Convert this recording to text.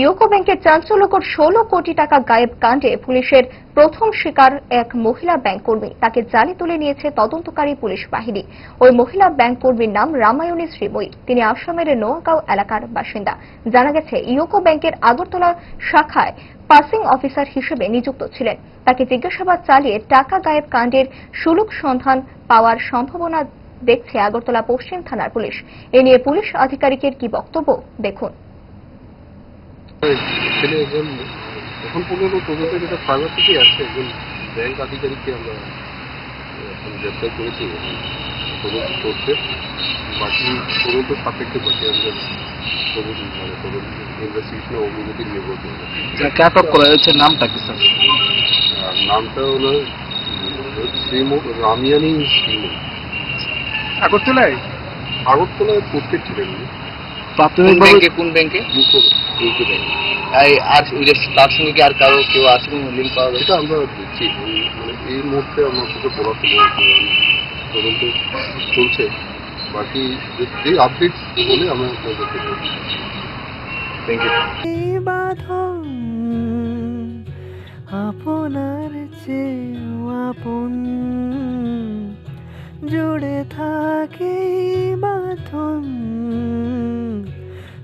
UCO ব্যাংকের চাঞ্চল্যকর ষোলো কোটি টাকা গায়েব কাণ্ডে পুলিশের প্রথম শিকার এক মহিলা ব্যাংক কর্মী। তাকে জালে তুলে নিয়েছে তদন্তকারী পুলিশ বাহিনী। ওই মহিলা ব্যাংক কর্মীর নাম রামায়ণী শ্রীময়ী। তিনি আসামের নোয়াগাঁও এলাকার বাসিন্দা। জানা গেছে ইউকো ব্যাংকের আগরতলা শাখায় পাসিং অফিসার হিসেবে নিযুক্ত ছিলেন। তাকে জিজ্ঞাসাবাদ চালিয়ে টাকা গায়েব কাণ্ডের সুলুক সন্ধান পাওয়ার সম্ভাবনা দেখছে আগরতলা পশ্চিম থানার পুলিশ। এ নিয়ে পুলিশ আধিকারিকের কি বক্তব্য? দেখুন। ছেলে একজন এখন পর্যন্ত তদন্তে যেটা ফাইবার থেকেই আছে একজন ব্যাংক আধিকারিককে আমরা এখন গ্রেপ্তার করেছি তদন্ত করছে বাকি তদন্ত সাপেক্ষে বাকি আমাদের তদন্ত মানে তদন্ত ইনভেস্টিগেশনে অগ্রগতি নির্ভর করবে আটক করা হয়েছে নামটা কি স্যার নামটা হলো শ্রীমু রামিয়ানি শ্রীমু আগরতলায়? আগরতলায় প্রত্যেক ছিলেন কোন প্রাথমিকভাবে ব্যাংকে কোন ব্যাংকে ইউকো ব্যাংক এই আর তার সঙ্গে কি আর কারও কেউ আছে কোনো লিঙ্ক পাওয়া গেছে? এটা আমরা দেখছি। মানে এই মুহূর্তে আমার কাছে বলা তো তদন্ত চলছে। বাকি যে- আপডেট বলে আমরা আপনাদেরকে থ্যাংক ইউ বাঁধন আপনার চেয়েও আপন।